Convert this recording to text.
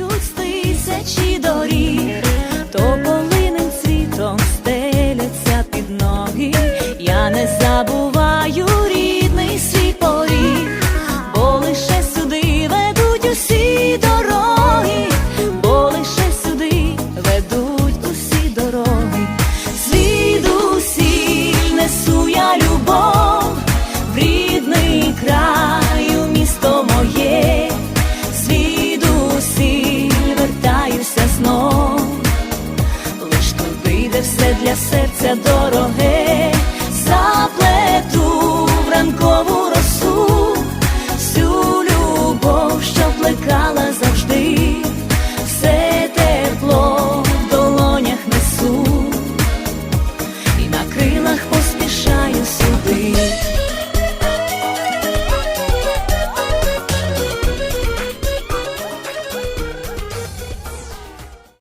з тисячі доріг, то полиним цвітом стеляться під ноги. Я не забуваю все для серця дороге.